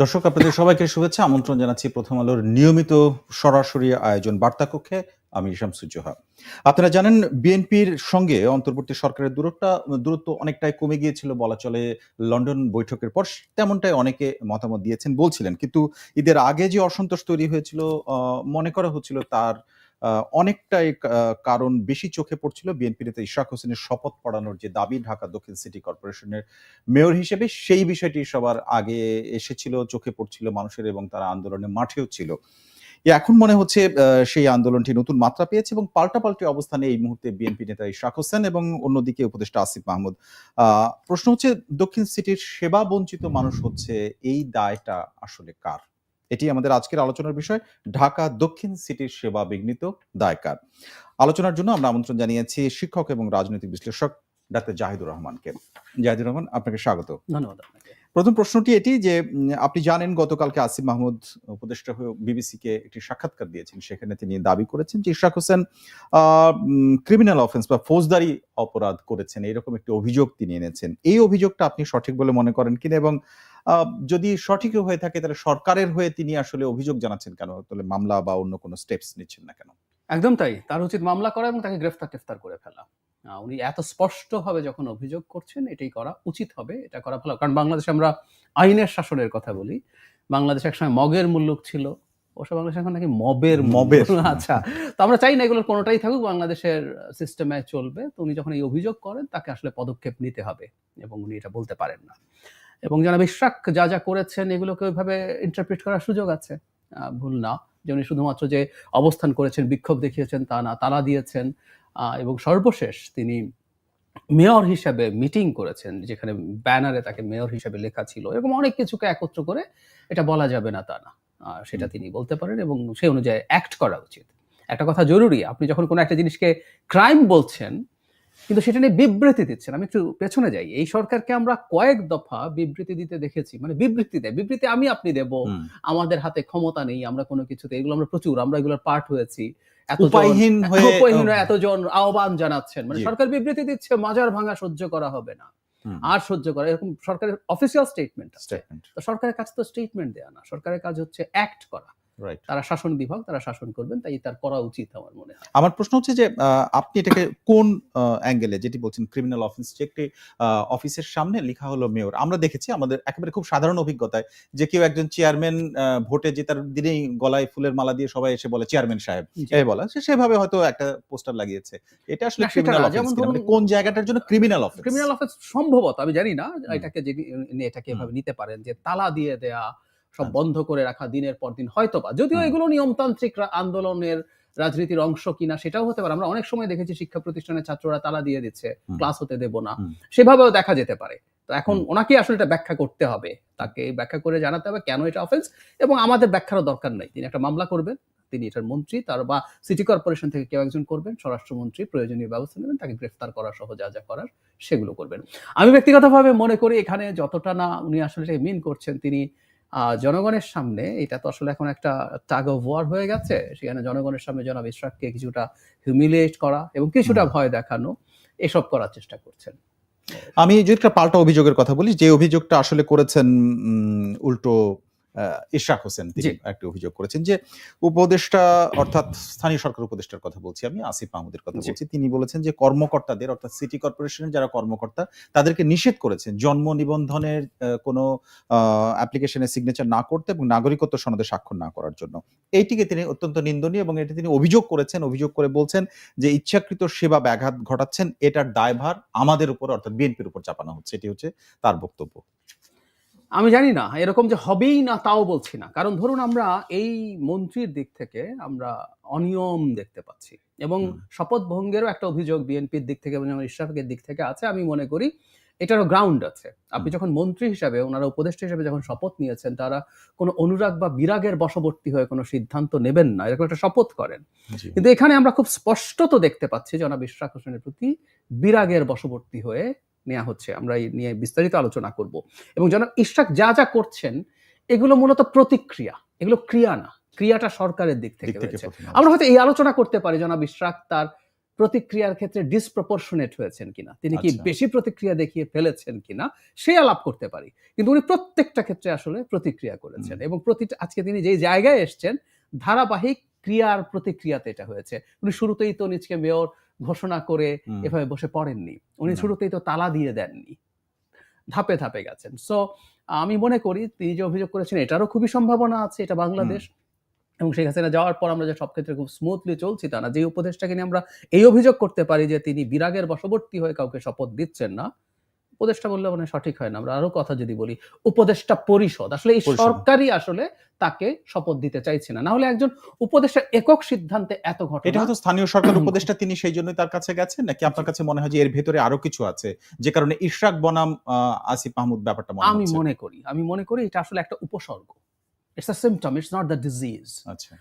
দর্শক, আপনাদের সবাইকে শুভেচ্ছা। আমন্ত্রণ জানাচ্ছি প্রথম আলোর নিয়মিত সরাসরি আয়োজন বার্তা কক্ষে আমি শামসুজ্জোহা আপনারা জানেন, বিএনপির সঙ্গে অন্তর্বর্তী সরকারের দূরত্বটা, দূরত্ব অনেকটাই কমে গিয়েছিল, বলা চলে লন্ডন বৈঠকের পর। তেমনটাই অনেকে মতামত দিয়েছেন, বলছিলেন। কিন্তু ঈদের আগে যে অসন্তোষ তৈরি হয়েছিল মনে করা হচ্ছিল তার অনেকটাই কারণ বেশি চোখে পড়ছিল বিএনপি নেতা ইশরাক হোসেনের শপথ পড়ানোর যে দাবি ঢাকা দক্ষিণ সিটি কর্পোরেশনের মেয়র হিসেবে, সেই বিষয়টি সবার আগে এসেছিল, চোখে পড়ছিল মানুষের এবং তারা আন্দোলনে মাঠেও ছিল। এখন মনে হচ্ছে সেই আন্দোলনটি নতুন মাত্রা পেয়েছে এবং পাল্টাপাল্টি অবস্থানে এই মুহূর্তে বিএনপি নেতা ইশরাক হোসেন এবং অন্যদিকে উপদেষ্টা আসিফ মাহমুদ। প্রশ্ন হচ্ছে, দক্ষিণ সিটির সেবা বঞ্চিত মানুষ হচ্ছে এই দায়টা আসলে কার? এটি আমাদের আজকের আলোচনার বিষয়, ঢাকা দক্ষিণ সিটির সেবা বিঘ্নিত দায়কার আলোচনার জন্য আমরা আমন্ত্রণ জানিয়েছি শিক্ষক এবং রাজনৈতিক বিশ্লেষক ডাক্তার জাহিদুর রহমানকে। জাহিদুর রহমান, আপনাকে স্বাগত। ধন্যবাদ আপনাকে। প্রথম প্রশ্নটি এটি যে আপনি জানেন গতকালকে আসিফ মাহমুদ উপদেষ্টা হয়ে বিবিসিকে একটি সাক্ষাৎকার দিয়েছেন। সেখানে তিনি দাবি করেছেন যে ইশরাক হোসেন ক্রিমিনাল অফেন্স বা ফৌজদারি অপরাধ করেছেন। এরকম একটি অভিযোগ তিনি এনেছেন। এই অভিযোগটা আপনি সঠিক বলে মনে করেন কিনা এবং যদি সঠিক হয়ে থাকে তাহলে সরকারের হয়ে তিনি আসলে অভিযোগ জানাচ্ছেন কেন? তাহলে মামলা বা অন্য কোনো স্টেপস নিচ্ছেন না কেন? একদম তাই। তার উচিত মামলা করা এবং তাকে গ্রেফতার টেফতার করে ফেলা। উনি এত স্পষ্টভাবে যখন অভিযোগ করছেন এটাই করা উচিত হবে এটা করা ভালো। কারণ বাংলাদেশে আমরা আইনের শাসনের কথা বলি। বাংলাদেশে একসময় মগের মুল্লুক ছিল ওসব বাংলাদেশে এখন নাকি মবের মবের। আচ্ছা তো আমরা চাই না এগুলোর কোনোটাই থাকুক বাংলাদেশের সিস্টেমে চলবে। তো উনি যখন এই অভিযোগ করেন তাকে আসলে পদক্ষেপ নিতে হবে এবং উনি এটা বলতে পারেন না। এবং যারা বিশ্বাক যা যা করেছেন এগুলোকে ওইভাবে ইন্টারপ্রিট করার সুযোগ আছে। ভুল না। যে উনি শুধুমাত্র যে অবস্থান করেছেন বিক্ষোভ দেখিয়েছেন তা না তালা দিয়েছেন। এবং সর্বশেষ তিনি মেয়র হিসাবে মিটিং করেছেন যেখানে ব্যানারে তাকে মেয়র হিসাবে লেখা ছিল। এরকম অনেক কিছুকে একত্র করে এটা বলা যাবে না তা না। সেটা তিনি বলতে পারেন এবং সেই অনুযায়ী অ্যাক্ট করা উচিত। একটা কথা জরুরি আপনি যখন কোনো একটা জিনিসকে ক্রাইম বলছেন কিন্তু সেটা নিয়ে বিবৃতি দিচ্ছেন আমি একটু পেছনে যাই। এই সরকারকে আমরা কয়েক দফা বিবৃতি দিতে দেখেছি মানে বিবৃতি দেয়। বিবৃতি আমি আপনি দেব আমাদের হাতে ক্ষমতা নেই আমরা কোনো কিছুতে এগুলো আমরা প্রচুর আমরা এগুলোর পার্ট হয়েছি। উপায়হীন হয়ে উপায়হীন এতজন আহ্বান জানাচ্ছেন। মানে সরকার বিবৃতি দিচ্ছে মাজার ভাঙা সহ্য করা হবে না। আর সহ্য করা এরকম সরকারের অফিসিয়াল স্টেটমেন্ট আছে। তো সরকারের কাজ তো স্টেটমেন্ট দেয়া না। সরকারের কাজ হচ্ছে অ্যাক্ট করা. তারা শাসন বিভাগ তারা শাসন করবেন তাই তার করা উচিত আমার মনে হয়। আমার প্রশ্ন হচ্ছে যে আপনি এটাকে কোন অ্যাঙ্গেলে যেটি বলছেন ক্রিমিনাল অফেন্স যে একটি অফিসের সামনে লেখা হলো মেয়র আমরা দেখেছি আমাদের একেবারে খুব সাধারণ অভিজ্ঞতায় যে কেউ একজন চেয়ারম্যান ভোটে জেতার দিনেই গলায় ফুলের মালা দিয়ে সবাই এসে বলে চেয়ারম্যান সাহেব। এই বলা সে সেভাবে হয়তো একটা পোস্টার লাগিয়েছে। এটা আসলে ক্রিমিনাল যেমন মানে কোন জায়গাটার জন্য ক্রিমিনাল অফেন্স ক্রিমিনাল অফিস সম্ভবত আমি জানি না এটাকে যে এটাকে এভাবে নিতে পারেন যে তালা দিয়ে দেয়া সব। বন্ধ করে রাখা দিনের পর দিন হয়তো বা যদিও এগুলো নিয়মতান্ত্রিক আন্দোলনের রাজনীতির অংশ কিনা সেটাও হতে পারে। আমরা অনেক সময় দেখেছি শিক্ষা প্রতিষ্ঠানের ছাত্ররা তালা দিয়ে দিচ্ছে ক্লাস হতে দেব না। সেভাবেও দেখা যেতে পারে। তো এখন ওনাকে আসলে এটা ব্যাখ্যা করতে হবে। তাকে ব্যাখ্যা করে জানাতে হবে কেন এটা অফেন্স এবং আমাদের ব্যাখ্যারও দরকার নাই। তিনি একটা মামলা করবেন তিনি এটার মন্ত্রী তার বা সিটি কর্পোরেশন থেকে কেউ একজন করবেন স্বরাষ্ট্রমন্ত্রী প্রয়োজনীয় ব্যবস্থা নেবেন তাকে গ্রেফতার করা সহ যা যা করার সেগুলো করবেন। আমি ব্যক্তিগতভাবে মনে করি এখানে যতটা না উনি আসলে মিন করছেন তিনি জনগণের সামনে এটা তো আসলে এখন একটা টাগ অফ ওয়ার হয়ে গেছে সেখানে জনগণের সামনে জনাব ইশরাককে কিছুটা হিউমিলিয়েট করা এবং কিছুটা ভয় দেখানো এসব করার চেষ্টা করছেন। আমি যদি একটা পাল্টা অভিযোগের কথা বলি যে অভিযোগটা আসলে করেছেন উল্টো ইশরাক হোসেন তিনি। একটা অভিযোগ করেছেন যে উপদেষ্টা অর্থাৎ স্থানীয় সরকার উপদেষ্টার কথা বলছি আমি আসিফ মাহমুদের কথা বলছি। তিনি বলেছেন যে কর্মকর্তাদের অর্থাৎ সিটি কর্পোরেশনের যারা কর্মকর্তা তাদেরকে নিষেধ করেছেন জন্ম নিবন্ধনের কোনো অ্যাপ্লিকেশনে সিগনেচার না করতে এবং নাগরিকত্ব সনদে স্বাক্ষর না করার জন্য। এইটিকে তিনি অত্যন্ত নিন্দনীয় এবং এটি তিনি অভিযোগ করেছেন অভিযোগ করে বলছেন যে ইচ্ছাকৃত সেবা ব্যাঘাত ঘটাচ্ছেন এটার দায়ভার আমাদের উপর অর্থাৎ বিএনপির উপর চাপানো হচ্ছে। এটি হচ্ছে তার বক্তব্য। আমি জানি না এরকম যে হবেই না তাও বলছি না। কারণ ধরুন আমরা এই মন্ত্রীর দিক থেকে আমরা অনিয়ম দেখতে পাচ্ছি এবং শপথ ভঙ্গেরও একটা অভিযোগ বিএনপির দিক থেকে এবং ইশরাফের দিক থেকে আছে। আমি মনে করি এটারও গ্রাউন্ড আছে। আপনি যখন মন্ত্রী হিসাবে ওনারা উপদেষ্টা হিসেবে যখন শপথ নিয়েছেন তারা কোনো অনুরাগ বা বিরাগের বশবর্তী হয়ে কোনো সিদ্ধান্ত নেবেন না। এরকম একটা শপথ করেন। কিন্তু এখানে আমরা খুব স্পষ্টত দেখতে পাচ্ছি জনাব ইশরাক হোসেনের প্রতি বিরাগের বশবর্তী হয়ে নেওয়া হচ্ছে আমরা এই নিয়ে বিস্তারিত আলোচনা করব। এবং জনাব ইশরাক যা যা করছেন এগুলো মূলত প্রতিক্রিয়া এগুলো ক্রিয়া না ক্রিয়াটা সরকারের দিক থেকে রয়েছে। আমরা হয়তো এই আলোচনা করতে পারি জনাব ইশরাক তার প্রতিক্রিয়ার ক্ষেত্রে ডিসপ্রপোর্শনেট হয়েছেন কিনা তিনি কি আচ্ছা। বেশি প্রতিক্রিয়া দেখিয়ে ফেলেছেন কিনা সে আলাপ করতে পারি। কিন্তু উনি প্রত্যেকটা ক্ষেত্রে আসলে প্রতিক্রিয়া করেছেন এবং প্রতিটা আজকে তিনি যেই জায়গায় এসছেন ধারাবাহিক ক্রিয়ার প্রতিক্রিয়াতে এটা হয়েছে। উনি শুরুতেই তো নিজকে মেয়র ঘোষণা করে এভাবে বসে পড়েননি। উনি শুরুতেই তো তালা দিয়ে দেননি। ধাপে ধাপে গেছেন। সো আমি মনে করি তিনি যে অভিযোগ করেছেন এটারও খুবই সম্ভাবনা আছে এটা বাংলাদেশ। এবং শেখ হাসিনা যাওয়ার পর আমরা যে সব ক্ষেত্রে খুব স্মুথলি চলছি তা না। যে উপদেশটাকে নিয়ে আমরা এই অভিযোগ করতে পারি যে তিনি বিরাগের বশবর্তী হয়ে কাউকে শপথ দিচ্ছেন না উপদেষ্টা বললে মানে সঠিক হয় না। আমরা আরও কথা যদি বলি উপদেষ্টা পরিষদ। আসলে এই সরকারই আসলে তাকে শপথ দিতে চাইছে না। হলে একজন উপদেষ্টার একক সিদ্ধান্তে এত ঘটনা এটা হয়তো স্থানীয় সরকার উপদেষ্টা তিনি সেই জন্যই তার কাছে গেছেন? নাকি আপনার কাছে মনে হয় যে এর ভেতরে আরও কিছু আছে? যে কারণে ইশরাক বনাম আসিফ মাহমুদ ব্যাপারটা মনে আমি মনে করি আমি মনে করি এটা আসলে একটা উপসর্গ। It's a symptom it's not the disease আচ্ছা।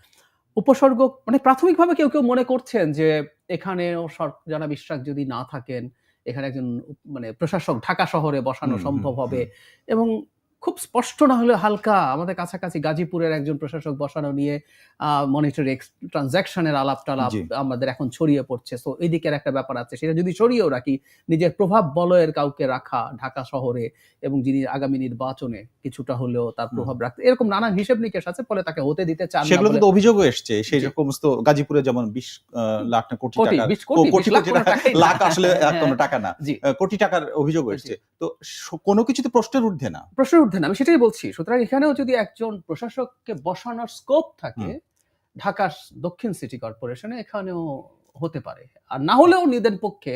উপসর্গ মানে প্রাথমিকভাবে কেউ কেউ মনে করছেন যে এখানেও সর- যারা বিশ্বাস যদি না থাকেন এখানে একজন মানে প্রশাসক ঢাকা শহরে বসানো সম্ভব হবে। এবং খুব স্পষ্ট না হলে হালকা। আমাদের কাছাকাছি গাজীপুরের একজন প্রশাসক বসানো নিয়ে মনিটরি ট্রানজাকশনের আলাপ টালাপ আমাদের এখন ছড়িয়ে পড়ছে। সো এই দিকের একটা ব্যাপার আছে সেটা যদি সরিয়েও রাখি নিজের প্রভাব বলয়ের কাউকে রাখা ঢাকা শহরে এবং যিনি আগামী নির্বাচনে কিছুটা হলেও তার প্রভাব রাখতে এরকম নানান হিসেব নিকেশ আছে ফলে তাকে হতে দিতে চান সেগুলো কিন্তু অভিযোগও এসছে সেই জি। সমস্ত গাজীপুরে যেমন বিশ লাখ না কোটি টাকা কোটি, লাখ আসলে হ্যাঁ, কোনো টাকা না। কোটি টাকার অভিযোগও এসছে। তো কোনো কিছুতে প্রশ্নের ঊর্ধ্বে না। প্রশ্নের ঊর্ধ্বে না আমি সেটাই বলছি সুতরাং এখানেও যদি একজন প্রশাসককে বসানোর স্কোপ থাকে ঢাকা দক্ষিণ সিটি কর্পোরেশনে এখানেও হতে পারে। আর না হলেও নিদের পক্ষে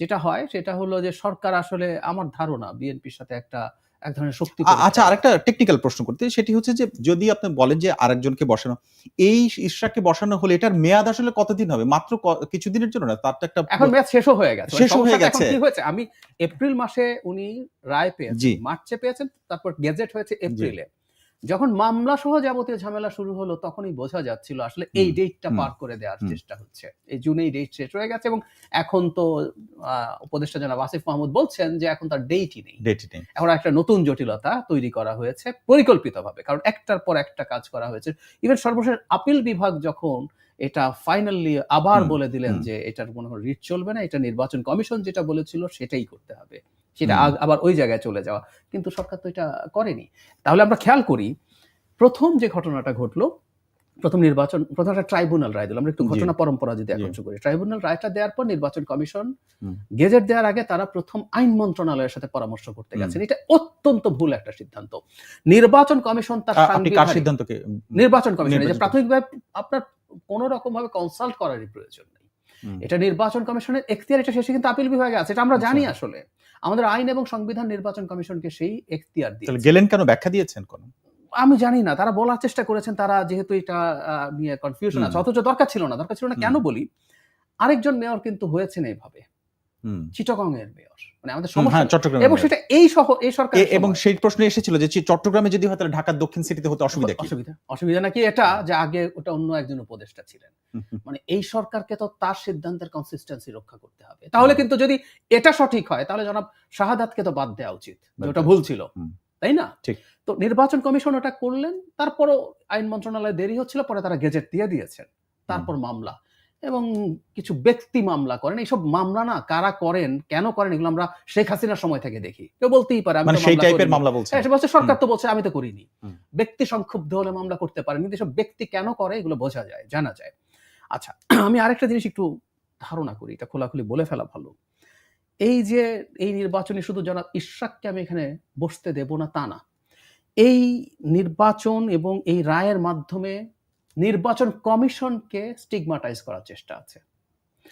যেটা হয় সেটা হলো যে সরকার আসলে আমার ধারণা বিএনপির সাথে একটা এক ধরনের শক্তি আচ্ছা আরেকটা টেকনিক্যাল প্রশ্ন করতে সেটি হচ্ছে যে যদি আপনি বলেন যে আরেকজনকে বসানো এই ইশরাককে বসানো হলে এটার মেয়াদ আসলে কতদিন হবে? মাত্র কিছুদিনের জন্য না? তার তো একটা এখন মেয়াদ শেষও হয়ে গেছে। শেষ হয়ে গেছে। কি হয়েছে? আমি এপ্রিল মাসে উনি রায় পেয়েছেন। মার্চে পেয়েছেন তারপর গেজেট হয়েছে এপ্রিলে। যখন মামলা সহ যাবতীয় ঝামেলা শুরু হলো তখনই বোঝা যাচ্ছিল আসলে এই ডেটটা পার করে দেওয়ার চেষ্টা হচ্ছে। এই জুনেই ডেট শেষ হয়ে গেছে এবং এখন তো উপদেষ্টা জনাব আসিফ মাহমুদ বলছেন যে এখন তার ডেটই নেই। ডেটই নেই। এখন একটা নতুন জটিলতা তৈরি করা হয়েছে পরিকল্পিতভাবে কারণ একটার পর একটা কাজ করা হয়েছে। ইভেন সর্বশেষ আপিল বিভাগ যখন এটা ফাইনালি আবার বলে দিলেন যে এটার কোনো রিট চলবে না এটা নির্বাচন কমিশন যেটা বলেছিল সেটাই করতে হবে। সেটা আবার ওই জায়গায় চলে যাওয়া। কিন্তু সরকার তো এটা করেনি। তাহলে আমরা খেয়াল করি প্রথম যে ঘটনাটা ঘটলো প্রথম নির্বাচন প্রথম একটা ট্রাইব্যুনাল রায় দিল। আমরা একটু ঘটনা পরম্পরা যদি। শুরু করি। ট্রাইব্যুনাল রায়টা দেওয়ার পর নির্বাচন কমিশন গেজেট দেওয়ার আগে তারা প্রথম আইন মন্ত্রণালয়ের সাথে পরামর্শ করতে। গেছেন। এটা অত্যন্ত ভুল একটা সিদ্ধান্ত। নির্বাচন কমিশন তার সিদ্ধান্তকে নির্বাচন কমিশন এই যে প্রাথমিকভাবে আপনার কোন রকম ভাবে কনসাল্ট করারই প্রয়োজন নেই। এটা নির্বাচন কমিশনের এখতিয়ার এটা শেষে কিন্তু আপিল বিভাগে আছে। এটা আমরা জানি আচ্ছা। আসলে। আমাদের আইন এবং সংবিধান নির্বাচন কমিশনকে সেই এখতিয়ার দিয়ে গেলেন কেন? ব্যাখ্যা দিয়েছেন কোন? আমি জানি না তারা বলার চেষ্টা করেছেন তারা যেহেতু এটা আহ, নিয়ে কনফিউশন আছে অথচ দরকার ছিল না দরকার ছিল না। কেন বলি? আরেকজন মেয়র কিন্তু হয়েছেন এইভাবে। চিটগং এর মেয়র। মানে আমাদের সমস্যা হ্যাঁ চট্টগ্রাম এবং সেটা এই সহ এই সরকার এবং সেই প্রশ্ন এসেছিল যে চট্টগ্রামে যদি হয় তাহলে ঢাকার দক্ষিণ সিটিতে হতে অসুবিধা কি? অসুবিধা অসুবিধা নাকি এটা যে আগে ওটা অন্য একজন উপদেষ্টা ছিলেন। মানে এই সরকারকে তো তার সিদ্ধান্তের কনসিস্টেন্সি রক্ষা করতে হবে। তাহলে কিন্তু যদি এটা সঠিক হয় তাহলে জনাব শাহাদাতকে তো বাদ দেওয়া উচিত যে ওটা ভুল ছিল। তাই না? ঠিক। তো নির্বাচন কমিশন ওটা করলেন তারপরও আইন মন্ত্রণালয় দেরি হচ্ছিল পরে তারা গেজেট দিয়ে দিয়েছেন। তারপর মামলা। এবং কিছু ব্যক্তি মামলা করেন। এইসব মামলা না কারা করেন কেন করেন এগুলো আমরা শেখ হাসিনার সময় থেকে দেখি। কেউ বলতেই পারে আমি মানে সেই টাইপের মামলা বলছেন। হ্যাঁ, বলছে সরকার তো বলছে আমি তো করিনি। ব্যক্তি সংক্ষুব্ধ হলে মামলা করতে পারেন কিন্তু এসব ব্যক্তি কেন করে এগুলো বোঝা যায় জানা যায়। আচ্ছা আমি আরেকটা জিনিস একটু ধারণা করি এটা খোলাখুলি বলে ফেলা ভালো। এই যে এই নির্বাচনে শুধু জনাব ইশরাককে আমি এখানে বসতে দেব না তা না। এই নির্বাচন এবং এই রায়ের মাধ্যমে নির্বাচন কমিশনকে স্টিগমাটাইজ করার চেষ্টা আছে।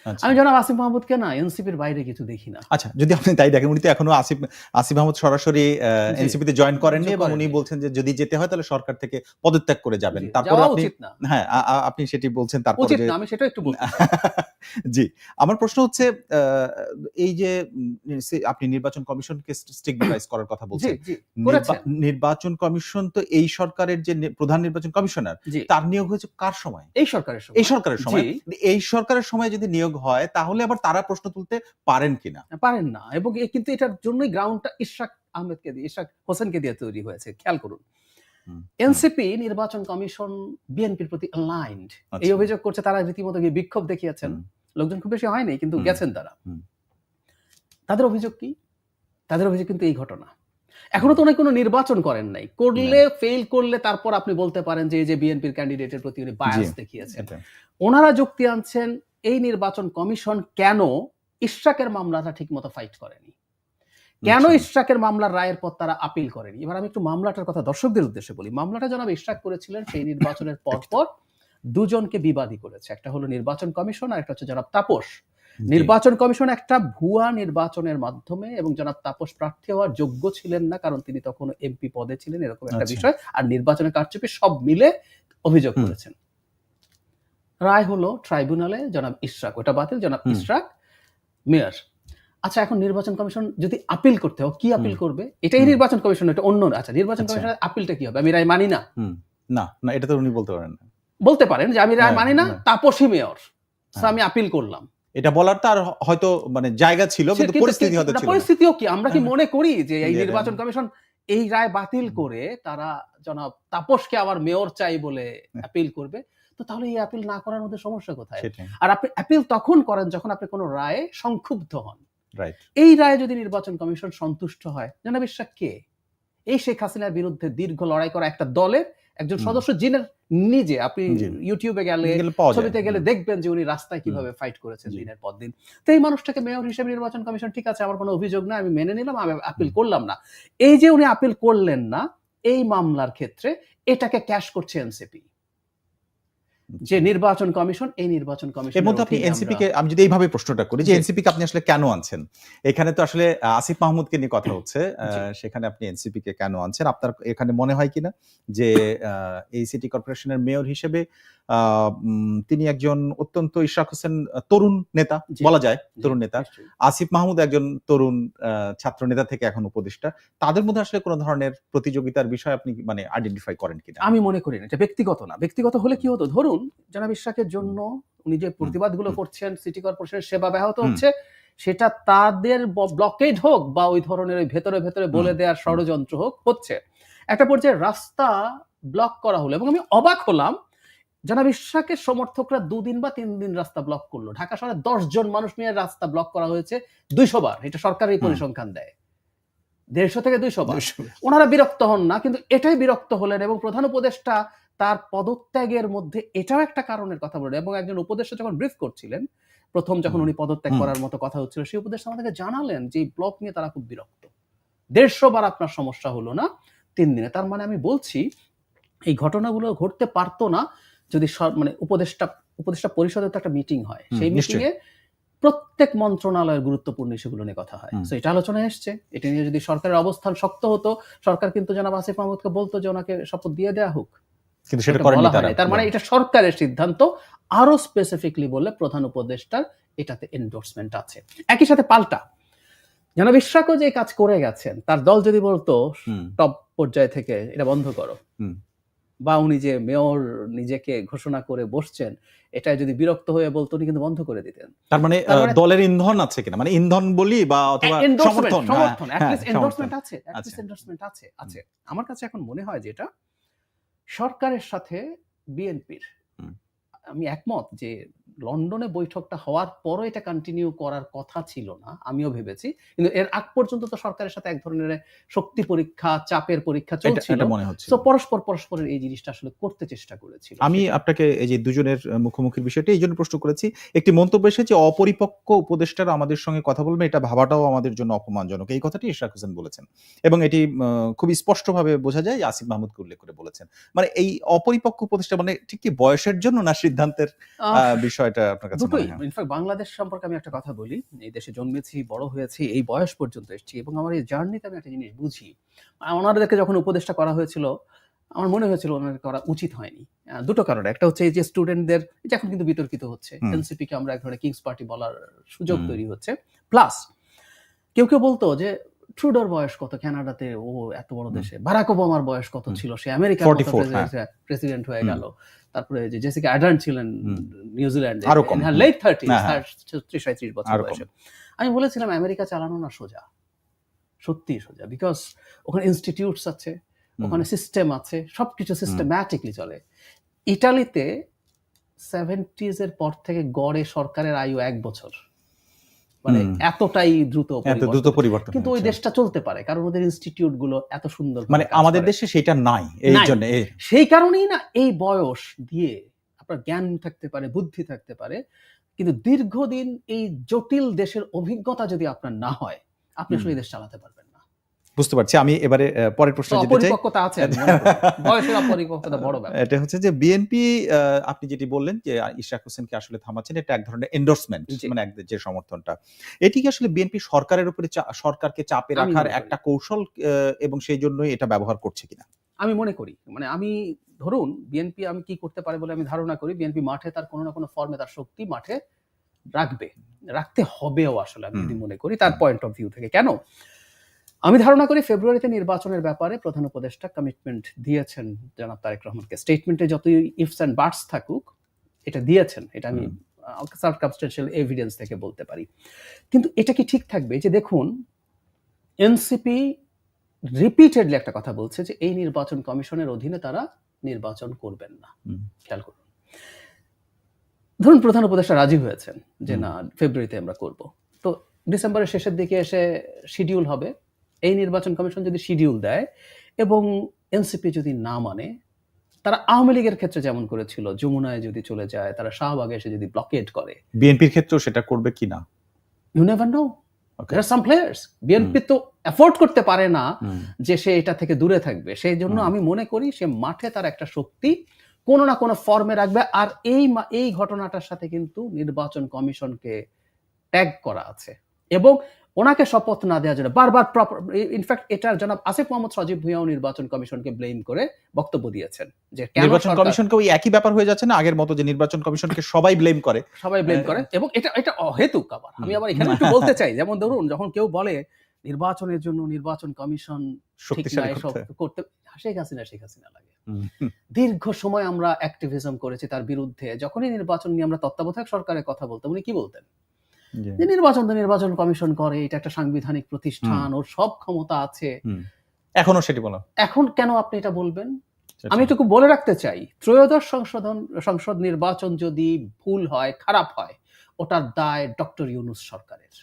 আচ্ছা। আমি জনাব আসিফ মাহমুদকে না এনসিপির বাইরে কিছু দেখি না। আচ্ছা যদি আপনি তাই দেখেন উনি তো এখনও আসিফ আসিফ আহমদ সরাসরি এনসিপি এনসিপিতে জয়েন করেননি এবং উনি বলছেন যে যদি যেতে হয় তাহলে সরকার থেকে পদত্যাগ করে যাবেন। তারপর আপনি হ্যাঁ আপনি সেটি বলছেন তারপর আমি সেটা একটু বলছি। জি আমার প্রশ্ন হচ্ছে এই যে আপনি নির্বাচন কমিশনকে স্টিগমাটাইজ করার কথা বলছেন। নির্বাচন কমিশন তো এই সরকারের যে প্রধান নির্বাচন কমিশনার তার নিয়োগ হয়েছে কার সময়? এই সরকারের সময়। এই সরকারের সময়। এই সরকারের সময় যদি নিয়োগ হয় তাহলে আবার তারা প্রশ্ন তুলতে পারেন কিনা? পারেন না। এবং কিন্তু এটার জন্যই গ্রাউন্ডটা ইশরাক আহমেদকে দিয়ে ইশরাক হোসেনকে দিয়ে তৈরি হয়েছে। খেয়াল করুন। এনসিপি নির্বাচন কমিশন বিএনপির প্রতি অ্যালাইন্ড এই আচ্ছা। অভিযোগ করছে তারা রীতিমতো গিয়ে বিক্ষোভ দেখিয়েছেন। লোকজন খুব বেশি হয়নি কিন্তু গেছেন তারা। তাদের অভিযোগ কি? তাদের অভিযোগ কিন্তু এই ঘটনা। এখনও তো উনি কোনো নির্বাচন করেন নাই। করলে ফেল করলে তারপর আপনি বলতে পারেন যে এই যে বিএনপির ক্যান্ডিডেটের প্রতি উনি বায়াস দেখিয়েছেন। ওনারা যুক্তি আনছেন এই নির্বাচন কমিশন কেন ইশরাকের মামলাটা ঠিকমতো ফাইট করেনি? কেন আচ্ছা। ইশরাকের মামলার রায়ের পর তারা আপিল করেনি? এবার আমি একটু মামলাটার কথা দর্শকদের উদ্দেশ্যে বলি। মামলাটা জনাব ইশরাক করেছিলেন সেই নির্বাচনের পর পর দুজনকে বিবাদী করেছে। একটা হলো নির্বাচন কমিশন আর একটা হচ্ছে জনাব তাপস। নির্বাচন কমিশন একটা ভুয়া নির্বাচনের মাধ্যমে এবং জনাব তাপস প্রার্থী হওয়ার যোগ্য ছিলেন না কারণ তিনি তখন এমপি পদে ছিলেন এরকম একটা আচ্ছা। বিষয়। আর নির্বাচনের কারচুপি সব মিলে অভিযোগ করেছেন। রায় হলো ট্রাইব্যুনালে জনাব ইশরাক। ওটা বাতিল জনাব। ইশরাক মেয়র। আচ্ছা এখন নির্বাচন কমিশন যদি আপিল করতে হয় কি আপিল করবে? এটাই নির্বাচন কমিশন এটা অন্য আচ্ছা নির্বাচন আচ্ছা। কমিশনের আপিলটা কি হবে? আমি রায় মানি না। না না এটা তো উনি বলতে পারেন না। বলতে পারেন যে আমি রায় হ্যাঁ, মানি না হ্যাঁ। তাপসী মেয়র। হ্যাঁ। আমি আপিল করলাম। এটা বলার তার হয়তো মানে জায়গা ছিল কিন্তু পরিস্থিতি হয়তো ছিল পরিস্থিতিও কি? আমরা কি। মনে করি যে এই নির্বাচন কমিশন এই রায় বাতিল করে তারা জনাব তাপসকে আবার মেয়র চাই বলে আপিল করবে? তো তাহলে এই আপিল না করার মধ্যে সমস্যা কোথায়? আর আপনি আপিল তখন করেন যখন আপনি কোনো রায়ে সংক্ষুব্ধ হন। এই রায়ে যদি নির্বাচন কমিশন সন্তুষ্ট হয় জনাব ইশরাক কে? এই শেখ হাসিনার বিরুদ্ধে দীর্ঘ লড়াই করা একটা দলের একজন সদস্য যিনি নিজে আপনি ইউটিউবে গেলে। ছবিতে গেলে দেখবেন যে উনি রাস্তায় কীভাবে ফাইট করেছেন জি। দিনের পর দিন। তো এই মানুষটাকে মেয়র হিসেবে নির্বাচন কমিশন ঠিক আছে আমার কোনো অভিযোগ না আমি মেনে নিলাম আমি আপিল করলাম না। এই যে উনি আপিল করলেন না এই মামলার ক্ষেত্রে এটাকে ক্যাশ করছে এনসিপি যে নির্বাচন কমিশন এই নির্বাচন কমিশন এর মধ্যে আপনি এনসিপি কে আমি যদি এইভাবে প্রশ্নটা করি যে এনসিপি কে আপনি আসলে কেন আনছেন? এখানে তো আসলে আসিফ মাহমুদ কে নিয়ে কথা হচ্ছে আহ, সেখানে আপনি এনসিপি কে কেন আনছেন? আপনার এখানে মনে হয় কিনা যে আহ, এই সিটি কর্পোরেশনের মেয়র হিসেবে তিনি একজন অত্যন্ত ইশরাক হোসেন তরুণ নেতা বলা যায় তরুণ নেতা। আসিফ মাহমুদ একজন তরুণ ছাত্র নেতা থেকে এখন উপদেষ্টা। তাদের মধ্যে আসলে কোনো ধরনের প্রতিযোগিতার বিষয় আপনি মানে আইডেন্টিফাই করেন কিনা? আমি মনে করি না এটা ব্যক্তিগত না। ব্যক্তিগত হলে কি হতো? ধরুন জনাব ইশরাকের জন্য উনি যে প্রতিবাদগুলো। করছেন সিটি কর্পোরেশনের সেবা ব্যাহত হচ্ছে সেটা তাদের ব্লকেড হোক বা ওই ধরনের ওই ভেতরে ভেতরে বলে দেওয়ার ষড়যন্ত্র হোক হচ্ছে। একটা পর্যায়ে রাস্তা ব্লক করা হলো এবং আমি অবাক হলাম জনাব ইশরাকের সমর্থকরা দুদিন বা তিন দিন রাস্তা ব্লক করল। ঢাকা শহরে দশ জন মানুষ নিয়ে রাস্তা ব্লক করা হয়েছে দুইশো বার। এটা সরকারি পরিসংখ্যান দেয়। দেড়শো থেকে দুইশো বার। ওনারা বিরক্ত হন না কিন্তু এটাই বিরক্ত হলেন এবং প্রধান উপদেষ্টা তার পদত্যাগের মধ্যে এটাও একটা কারণের কথা বললেন এবং একজন উপদেষ্টা যখন ব্রিফ করছিলেন প্রথম যখন উনি পদত্যাগ করার মতো কথা হচ্ছিল সেই উপদেষ্টা আমাদেরকে জানালেন যে এই ব্লক নিয়ে তারা খুব বিরক্ত। দেড়শো বার আপনার সমস্যা হলো না তিন দিনে। তার মানে আমি বলছি এই ঘটনাগুলো ঘটতে পারতো না যদি মানে উপদেষ্টা উপদেষ্টা পরিষদের তো একটা মিটিং হয়। সেই। মিটিং এ প্রত্যেক মন্ত্রণালয়ের গুরুত্বপূর্ণ ইস্যুগুলো নিয়ে কথা হয়। তো এটা আলোচনায় এসছে। এটা নিয়ে যদি সরকারের অবস্থান শক্ত হতো সরকার কিন্তু জনাব আসিফ মাহমুদকে বলতো যে ওনাকে শপথ দিয়ে দেওয়া হোক। কিন্তু সেটা করেনি বলা তারা। তার মানে এটা সরকারের সিদ্ধান্ত। আরও স্পেসিফিকলি বললে প্রধান উপদেষ্টার এটাতে এন্ডোর্সমেন্ট আছে। একই সাথে পাল্টা। জনাব ইশরাকও যে কাজ করে গেছেন তার দল যদি বলতো টপ পর্যায় থেকে এটা বন্ধ করো। বা উনি যে মেয়র নিজেকে ঘোষণা করে বসছেন এটা যদি বিরক্ত হয়ে বলতো উনি কিন্তু বন্ধ করে দিতেন তার মানে মানে- দলের ইন্ধন আছে কিনা মানে ইন্ধন বলি বা অথবা সমর্থন হ্যাঁ, সমর্থন হ্যাঁ। আছে আচ্ছা। endorsement আছে আছে আমার কাছে এখন মনে হয় যে এটা সরকারের সাথে বিএনপির। আমি একমত যে লন্ডনে বৈঠকটা হওয়ার পরও এটা কন্টিনিউ করার কথা ছিল না আমিও ভেবেছি। কিন্তু এর আগ পর্যন্ত তো সরকারের সাথে এক ধরনের শক্তি পরীক্ষা চাপের পরীক্ষা চলছিল। মনে হচ্ছে তো পরস্পর পরস্পরের এই জিনিসটা আসলে করতে চেষ্টা করেছিল আমি আপনাকে এই যে দুজনের আহ, মুখোমুখির বিষয়টা এই জন্য প্রশ্ন করেছি একটি মন্তব্য এসেছে অপরিপক্ক উপদেষ্টারা আমাদের সঙ্গে কথা বলবে এটা ভাবাটাও আমাদের জন্য অপমানজনক। এই কথাটি ইশরাক হোসেন বলেছেন। এবং এটি খুবই স্পষ্টভাবে বোঝা যায় আসিফ মাহমুদকে উল্লেখ করে বলেছেন। মানে এই অপরিপক্ক উপদেষ্টা মানে ঠিক কি বয়সের জন্য না সিদ্ধান্তের বিষয়টা আপনার কাছে দুটোই। হয়? ইনফ্যাক্ট বাংলাদেশ সম্পর্কে আমি একটা কথা বলি। এই দেশে জন্মেছি বড় হয়েছি এই বয়স পর্যন্ত এসেছি এবং আমার এই জার্নিতে আমি একটা জিনিস বুঝি। ওনাদেরকে যখন উপদেষ্টা করা হয়েছিল আমার মনে হয়েছিল ওনাদের করা উচিত হয়নি। দুটো কারণে। একটা হচ্ছে এই যে স্টুডেন্টদের এটা এখন কিন্তু বিতর্কিত হচ্ছে। হুম। এনসিপি কে আমরা এক ধরনের কিংস পার্টি বলার সুযোগ তৈরি হচ্ছে। প্লাস কেউ কেউ বলতো যে ট্রুডোর বয়স কত? কানাডাতে ও এত বড় দেশে। বারাক ওবামার বয়স কত ছিল? সে আমেরিকার 44, হ্যাঁ। প্রেসিডেন্ট হয়ে হুম। গেল। তারপরে যে জেসিকা অ্যাডার্ন ছিলেন। নিউজিল্যান্ডে আরও কম, লেট থার্টি ত্রিশ। সাঁত্রিশ বছর বয়সে। আমি বলেছিলাম আমেরিকা চালানো না সোজা। সত্যি সোজা বিকজ ওখানে ইনস্টিটিউটস আছে ওখানে সিস্টেম আছে সবকিছু সিস্টেম্যাটিকলি চলে। ইটালিতে সেভেন্টিজ এর পর থেকে গড়ে সরকারের আয়ু এক বছর। মানে এতটাই দ্রুত এত দ্রুত পরিবর্তন কিন্তু ওই দেশটা চলতে পারে কারণ ওদের ইনস্টিটিউটগুলো এত সুন্দর মানে আমাদের দেশে সেটা নাই এই জন্য সেই কারণেই না এই বয়স দিয়ে আপনার জ্ঞান থাকতে পারে বুদ্ধি থাকতে পারে কিন্তু দীর্ঘদিন এই জটিল দেশের অভিজ্ঞতা যদি আপনার না হয় আপনি আসলে এই দেশ চালাতে পারবেন বুঝতে পারছি। আমি এবারে পরের প্রশ্ন যেতে চাই। আছে বয়সের অপরিপক্কতা বড় ব্যাপার। এটা হচ্ছে যে বিএনপি আপনি যেটি বললেন যে ইশরাক হোসেনকে আসলে থামাচ্ছেন এটা এক ধরনের এন্ডোর্সমেন্ট মানে এক যে সমর্থনটা। এটি কি আসলে বিএনপি সরকারের উপরে সরকারকে চাপে রাখার একটা কৌশল এবং সেই জন্যই এটা ব্যবহার করছে কিনা? আমি মনে করি। মানে আমি ধরুন বিএনপি আমি কি করতে পারে বলে আমি ধারণা করি বিএনপি মাঠে তার কোনো না কোনো ফর্মে তার শক্তি মাঠে রাখবে। রাখতে হবেও আসলে আমি যদি মনে করি তার পয়েন্ট অফ ভিউ থেকে। কেন? আমি ধারণা করি ফেব্রুয়ারিতে নির্বাচনের ব্যাপারে প্রধান উপদেষ্টা কমিটমেন্ট দিয়েছেন জনাব তারেক রহমানকে। স্টেটমেন্টে যতই ইফস অ্যান্ড বার্ডস থাকুক এটা দিয়েছেন। এটা আমি সার্কামস্টেন্সিয়াল এভিডেন্স থেকে বলতে পারি। কিন্তু এটা কি ঠিক থাকবে? যে দেখুন এনসিপি রিপিটেডলি একটা কথা বলছে যে এই নির্বাচন কমিশনের অধীনে তারা নির্বাচন করবেন না। খেয়াল করুন। ধরুন প্রধান উপদেষ্টা রাজি হয়েছেন যে না ফেব্রুয়ারিতে আমরা করব। তো ডিসেম্বরের শেষের দিকে এসে শিডিউল হবে। এই নির্বাচন কমিশন যদি শিডিউল দেয় এবং এনসিপি যদি না মানে তারা আওয়ামী লীগের ক্ষেত্রে যেমন করেছিল যমুনায় যদি চলে যায় তারা শাহবাগে এসে যদি ব্লকেড করে। বিএনপির ক্ষেত্রেও সেটা করবে কিনা you never know some players BNP তো অ্যাফোর্ড করতে পারে না যে সে এটা থেকে দূরে থাকবে। সেই জন্য আমি মনে করি সে মাঠে তার একটা শক্তি কোনো না কোনো ফর্মে রাখবে। আর এই এই ঘটনাটার সাথে কিন্তু নির্বাচন কমিশনকে ট্যাগ করা আছে। এবং ওনাকে শপথ না দেওয়ার জন্য বারবার ইনফ্যাক্ট এটার জনাব আসিফ মোহাম্মদ সজীব ভুঁইয়াও নির্বাচন কমিশনকে ব্লেম করে বক্তব্য দিয়েছেন যে নির্বাচন কমিশনকে ওই একই ব্যাপার হয়ে যাচ্ছে না? আগের মতো যে নির্বাচন কমিশনকে সবাই ব্লেম করে। সবাই ব্লেম। করে এবং এটা এটা অহেতুক আবার। আমি আবার এখানে একটু বলতে চাই যেমন ধরুন যখন কেউ বলে নির্বাচনের জন্য নির্বাচন কমিশন ঠিক শক্তিশালী করতে। শেখ হাসিনা শেখ হাসিনা লাগে। দীর্ঘ সময় আমরা অ্যাক্টিভিজম করেছি তার বিরুদ্ধে। যখনই নির্বাচন নিয়ে আমরা তত্ত্বাবধায়ক সরকারের কথা বলতাম উনি কি বলতেন। যে নির্বাচন তো নির্বাচন কমিশন করে এটা একটা সাংবিধানিক প্রতিষ্ঠান ওর সব ক্ষমতা আছে। এখনও সেটি বলো। এখন কেন আপনি এটা বলবেন? আমি এটুকু বলে রাখতে চাই ত্রয়োদশ সংশোধন সংসদ নির্বাচন যদি ভুল হয় খারাপ হয় ওটার দায় ডক্টর ইউনুস সরকারের।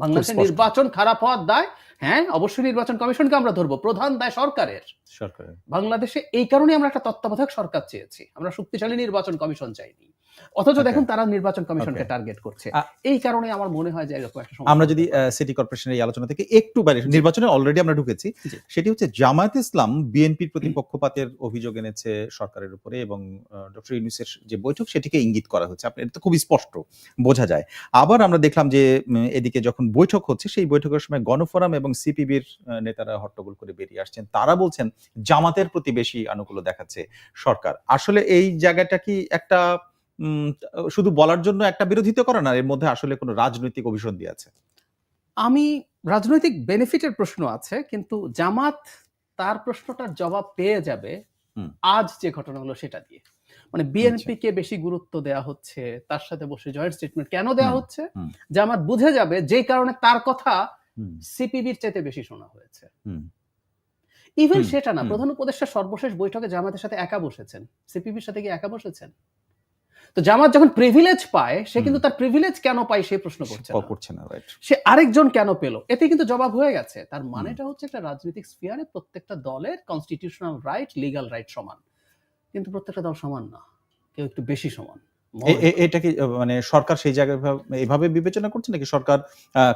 বাংলাদেশের নির্বাচন খারাপ হওয়ার দায় হ্যাঁ অবশ্যই নির্বাচন কমিশনকে আমরা ধরবো প্রধান দায় সরকারের। সরকারের। বাংলাদেশে এই কারণে আমরা একটা তত্ত্বাবধায়ক সরকার চেয়েছি। আমরা শক্তিশালী নির্বাচন কমিশন চাইনি। অথচ. দেখুন তারা নির্বাচন কমিশনকে টার্গেট করছে। এই কারণে আমার মনে হয় যে এরকম একটা সমস্যা আমরা যদি সিটি কর্পোরেশনের এই আলোচনা থেকে একটু বাইরে নির্বাচনে অলরেডি আমরা ঢুকেছি। সেটি হচ্ছে জামায়াত ইসলাম বিএনপির প্রতি পক্ষপাতের অভিযোগ এনেছে সরকারের উপরে এবং ডক্টর ইউনুসের যে বৈঠক সেটিকে ইঙ্গিত করা হচ্ছে। আপনি এটা তো খুবই স্পষ্ট বোঝা যায়। আবার আমরা দেখলাম যে এদিকে যখন বৈঠক হচ্ছে সেই বৈঠকের সময় গণফোরাম এবং সিপিবির নেতারা হট্টগোল করে বেরিয়ে আসছেন। তারা বলছেন জামাতের প্রতি বেশি আনুকূল্য দেখাচ্ছে সরকার। আসলে এই জায়গাটা কি একটা শুধু বলার জন্য একটা বিরোধিতা করে না এর মধ্যে আসলে কোনো রাজনৈতিক অভিসন্ধি আছে? আমি রাজনৈতিক বেনিফিটের প্রশ্ন আছে কিন্তু জামাত তার প্রশ্নটার জবাব পেয়ে যাবে আজ যে ঘটনা হলো সেটা দিয়ে। মানে বিএনপি কে বেশি গুরুত্ব দেয়া হচ্ছে তার সাথে বসে জয়েন্ট স্টেটমেন্ট কেন দেয়া হচ্ছে? জামাত বুঝে যাবে যে কারণে তার কথা সিপিবির চাইতে বেশি শোনা হয়েছে। ইভেন সেটা না প্রধান উপদেষ্টা সর্বশেষ বৈঠকে জামাতের সাথে একা বসেছেন। সিপিবির সাথে কি একা বসেছেন? তো জামাত যখন প্রিভিলেজ পায় সে কিন্তু তার প্রিভিলেজ কেন পায় সেই প্রশ্ন করছে না। করছে না রাইট সে আরেকজন কেন পেল? এতে কিন্তু জবাব হয়ে গেছে। তার মানেটা হচ্ছে একটা রাজনৈতিক স্পিয়ারে প্রত্যেকটা দলের কনস্টিটিউশনাল রাইট লিগাল রাইট সমান। কিন্তু প্রত্যেকটা দল সমান না। কেউ একটু বেশি সমান। এটা কি মানে সরকার সেই জায়গায় এভাবে বিবেচনা করছে নাকি সরকার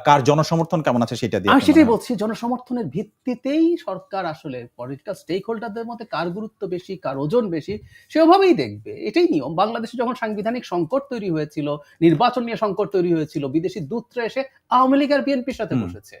কার জনসমর্থন কেমন আছে সেটা দিয়ে আমি সেটাই বলছি জনসমর্থনের ভিত্তিতেই সরকার আসলে পলিটিক্যাল স্টেক হোল্ডারদের মধ্যে কার গুরুত্ব বেশি কার ওজন বেশি সেভাবেই দেখবে। এটাই নিয়ম। বাংলাদেশে যখন সাংবিধানিক সংকট তৈরি হয়েছিল নির্বাচন নিয়ে সংকট তৈরি হয়েছিল বিদেশি দূতরা এসে আওয়ামী লীগ আর বিএনপির সাথে। বসেছে।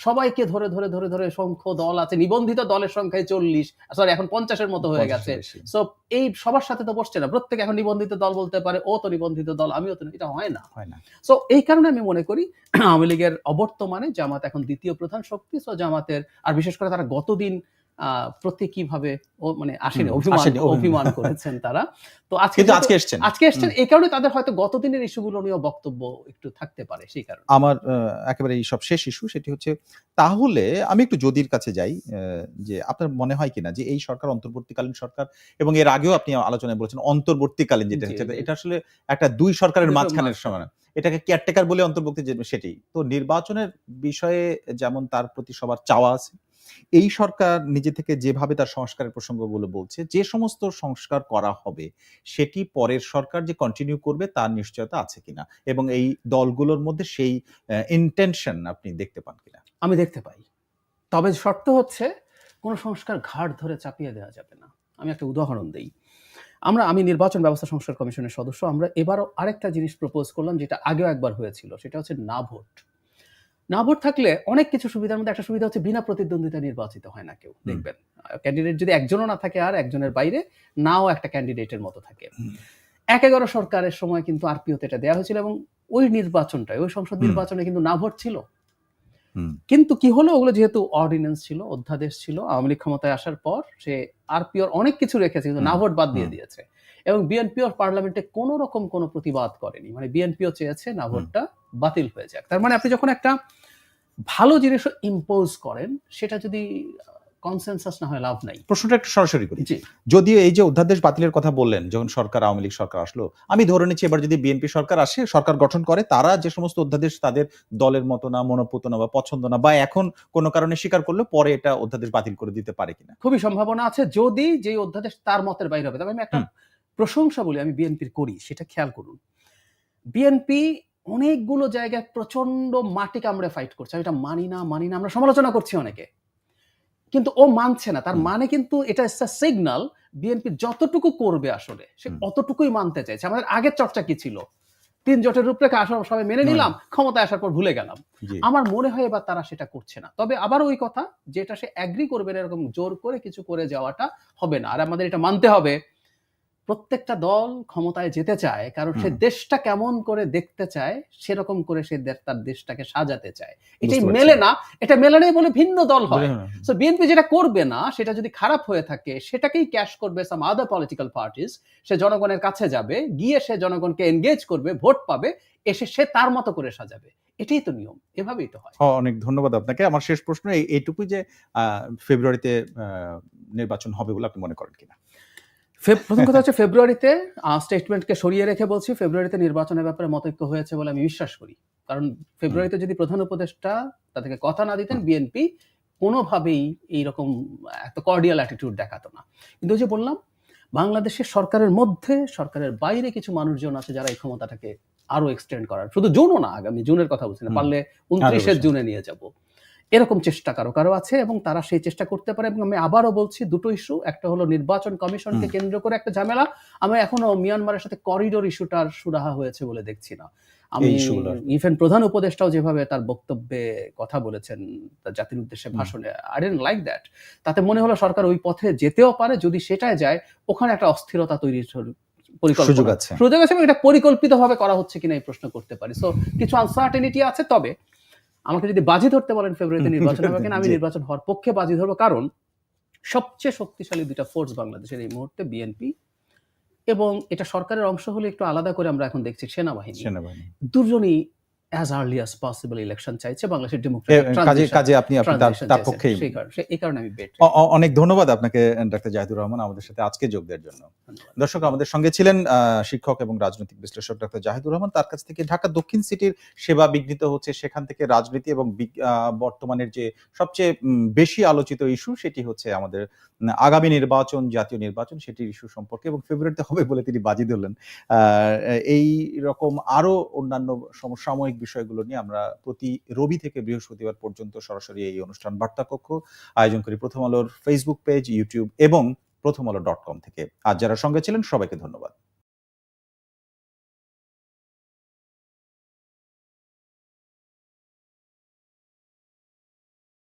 সবাইকে ধরে ধরে ধরে ধরে সংখ্য দল আছে। নিবন্ধিত দলের সংখ্যায় চল্লিশ। সরি এখন পঞ্চাশের মতো হয়ে গেছে। সো এই সবার সাথে তো বসছে না। প্রত্যেক এখন নিবন্ধিত দল বলতে পারে ও তো নিবন্ধিত দল আমিও তো এটা হয় না। হয় না। সো এই কারণে আমি মনে করি আওয়ামী লীগের অবর্তমানে জামাত এখন দ্বিতীয় প্রধান শক্তি। সো জামাতের আর বিশেষ করে তারা গতদিন আহ, প্রতি কীভাবে ও মানে আসেনি অভিমান অভিমান। করেছেন তারা। তো আজকে কিন্তু আজকে এসছেন। আজকে এসছেন এই কারণে তাদের হয়তো গতদিনের ইস্যুগুলো নিয়েও বক্তব্য একটু থাকতে পারে সেই কারণে। আমার একেবারে এই সব শেষ ইস্যু সেটি হচ্ছে তাহলে আমি একটু যদির কাছে যাই যে আপনার মনে হয় কিনা যে এই সরকার অন্তর্বর্তীকালীন সরকার এবং এর আগেও আপনি আলোচনায় বলেছেন অন্তর্বর্তীকালীন যেটা হচ্ছে এটা আসলে একটা দুই সরকারের মাঝখানের মাঝখানে। সমান। এটাকে কেয়ারটেকার বলে অন্তর্ভুক্তি যে সেটি। তো নির্বাচনের বিষয়ে যেমন তার প্রতি সবার চাওয়া আছে এই সরকার নিজে থেকে যেভাবে তার সংস্কারের প্রসঙ্গগুলো বলছে, যে সমস্ত সংস্কার করা হবে, সেটি পরের সরকার যে কন্টিনিউ করবে তার নিশ্চয়তা আছে কিনা? এবং এই দলগুলোর মধ্যে সেই ইন্টেনশন আপনি দেখতে পান কিনা? আমি দেখতে পাই। তবে শর্ত হচ্ছে, কোনো সংস্কার ঘাট ধরে চাপিয়ে দেওয়া যাবে না। আমি একটা উদাহরণ দিই। আমরা, আমি নির্বাচন ব্যবস্থা সংস্কার কমিশনের সদস্য, আমরা এবারও আরেকটা জিনিস প্রপোজ করলাম, যেটা আগেও একবার হয়েছিল, সেটা হচ্ছে না ভোট। না ভোট থাকলে অনেক কিছু সুবিধার মধ্যে একটা সুবিধা হচ্ছে বিনা প্রতিদ্বন্দ্বিতা নির্বাচিত হয় না কেউ দেখবেন। ক্যান্ডিডেট যদি একজনও না থাকে আর একজনের বাইরে নাও একটা ক্যান্ডিডেটের মতো থাকে। এক এগারো সরকারের সময় কিন্তু আরপিওতে এটা দেওয়া হয়েছিল এবং ওই নির্বাচনটায় ওই সংসদ নির্বাচনে কিন্তু না ভোট ছিল। কিন্তু কি হলো? ওগুলো যেহেতু অর্ডিন্যান্স ছিল অধ্যাদেশ ছিল আওয়ামী লীগ ক্ষমতায় আসার পর সে আরপিওর অনেক কিছু রেখেছে কিন্তু না ভোট বাদ দিয়ে দিয়েছে। এবং বিএনপিওর পার্লামেন্টে কোনো রকম কোনো প্রতিবাদ করেনি। মানে বিএনপিও চেয়েছে না ভোটটা বাতিল হয়ে যাক। তার মানে আপনি যখন একটা ভালো জিনিস ইম্পোজ করেন সেটা যদি কনসেনসাস না হয় লাভ নাই। প্রশ্নটা একটু সরাসরি করি। যদিও এই যে অধ্যাদেশ বাতিলের কথা বললেন যখন সরকার আওয়ামী লীগ সরকার আসলো আমি ধরে নিচ্ছি এবার যদি বিএনপি সরকার আসে সরকার গঠন করে তারা যে সমস্ত অধ্যাদেশ তাদের দলের মতো না মনোপুত না বা পছন্দ না বা এখন কোনো কারণে স্বীকার করলে পরে এটা অধ্যাদেশ বাতিল করে দিতে পারে কিনা। খুবই সম্ভাবনা আছে যদি যে অধ্যাদেশ তার মতের বাইরে হবে। তবে আমি একটা প্রশংসা বলি আমি বিএনপির করি সেটা খেয়াল করুন। বিএনপি অনেকগুলো জায়গায় প্রচণ্ড মাটি কামড়ে ফাইট করছে। আমি এটা মানি না মানি না আমরা সমালোচনা করছি অনেকে। কিন্তু ও মানছে না। তার মানে কিন্তু এটা একটা সিগনাল বিএনপি যতটুকু করবে আসলে সে অতটুকুই মানতে চাইছে। আমাদের আগের চর্চা কি ছিল? তিন জোটের রূপরেখা আসলে সবাই মেনে নিলাম ক্ষমতায় আসার পর ভুলে গেলাম। আমার মনে হয় এবার তারা সেটা করছে না। তবে আবার ওই কথা যেটা সে অ্যাগ্রি করবে না এরকম জোর করে কিছু করে যাওয়াটা হবে না। আর আমাদের এটা মানতে হবে। প্রত্যেকটা দল ক্ষমতায় যেতে চায় কারণ সে দেশটা কেমন করে দেখতে চায় সেরকম করে সে তার দেশটাকে সাজাতে চায়। এটাই মেলে না এটা মেলে নেই বলে ভিন্ন দল হয়? সো বিএনপি যেটা করবে না সেটা যদি খারাপ হয়ে থাকে সেটাকেই ক্যাশ করবে সাম আদার পলিটিক্যাল পার্টিস সে জনগণের কাছে যাবে গিয়ে সে জনগণকে এনগেজ করবে ভোট পাবে এসে সে তার মতো করে সাজাবে। এটাই তো নিয়ম এভাবেই তো হয়। হ, অনেক ধন্যবাদ আপনাকে। আমার শেষ প্রশ্ন এইটুকুই যে আহ, ফেব্রুয়ারিতে আহ, নির্বাচন হবে বলে আপনি মনে করেন কিনা? প্রথম কথা হচ্ছে ফেব্রুয়ারিতে স্টেটমেন্টকে সরিয়ে রেখে বলছি ফেব্রুয়ারিতে নির্বাচনের ব্যাপারে মতৈক্য হয়েছে বলে আমি বিশ্বাস করি। কারণ ফেব্রুয়ারিতে যদি প্রধান উপদেষ্টা তাদেরকে কথা না দিতেন বিএনপি কোনোভাবেই এইরকম এত কর্ডিয়াল অ্যাটিটিউড দেখাতো না। কিন্তু যে বললাম বাংলাদেশের সরকারের মধ্যে সরকারের বাইরে কিছু মানুষজন আছে যারা এই ক্ষমতাটাকে আরও এক্সটেন্ড করার। শুধু জুনও না আগামী জুনের কথা বলছি না পারলে উনত্রিশের জুনে নিয়ে যাব। এরকম চেষ্টা কারও কারও আছে এবং তারা সেই চেষ্টা করতে পারে এবং আমি আবারও বলছি দুটো ইস্যু একটা হলো নির্বাচন কমিশনকে। কেন্দ্র করে একটা ঝামেলা। আমি এখনও মিয়ানমারের সাথে করিডোর ইস্যুটার সুরাহা হয়েছে বলে দেখছি না। আমি ইভেন প্রধান উপদেষ্টাও যেভাবে তার বক্তব্যে কথা বলেছেন তার জাতির উদ্দেশ্যে ভাষণে আই ডেন্ট লাইক দ্যাট তাতে মনে হলো সরকার ওই পথে যেতেও পারে যদি সেটাই যায় ওখানে একটা অস্থিরতা সর- পরিকল্পনা। সুযোগ আছে। সুযোগ আছে এটা পরিকল্পিতভাবে করা হচ্ছে কিনা এই প্রশ্ন করতে পারি। সো কিছু আনসার্টেনিটি আছে তবে আমাকে যদি বাজি ধরতে বলেন ফেব্রুয়ারিতে নির্বাচন হবে কেন আমি নির্বাচন হওয়ার পক্ষে বাজি ধরবো। কারণ সবচেয়ে শক্তিশালী দুটা ফোর্স বাংলাদেশের এই মুহূর্তে বিএনপি এবং এটা সরকারের অংশ হলে একটু আলাদা করে আমরা এখন দেখছি সেনাবাহিনী। সেনাবাহিনী। দুজনই as early as possible election চাইছে বাংলাদেশের ডেমোক্রেটিক কাজে কাজে আপনি তার পক্ষেই এই কারণে আমি বেট অনেক ধন্যবাদ আপনাকে ডাক্তার জাহিদুর রহমান আমাদের সাথে আজকে যোগ দেওয়ার জন্য। দর্শক আমাদের সঙ্গে ছিলেন শিক্ষক এবং রাজনৈতিক বিশ্লেষক ডাক্তার জাহিদুর রহমান। তার কাছ থেকে ঢাকা দক্ষিণ সিটির সেবা বিঘ্নিত হচ্ছে সেখান থেকে রাজনীতি এবং বর্তমানের যে সবচেয়ে বেশি আলোচিত ইস্যু সেটি হচ্ছে আমাদের আগামী নির্বাচন জাতীয় নির্বাচন। সেটির ইস্যু সম্পর্কে এবং ফেব্রুয়ারিতে হবে বলে তিনি বাজি ধরলেন। আহ, এই রকম আরও অন্যান্য সমসাময়িক বিষয়গুলো নিয়ে আমরা প্রতি রবি থেকে বৃহস্পতিবার পর্যন্ত সরাসরি এই অনুষ্ঠান বার্তা কক্ষ আয়োজন করি। প্রথম আলোর ফেসবুক পেজ ইউটিউব এবং প্রথম আলো ডট কম থেকে। আর যারা সঙ্গে ছিলেন, সবাইকে ধন্যবাদ।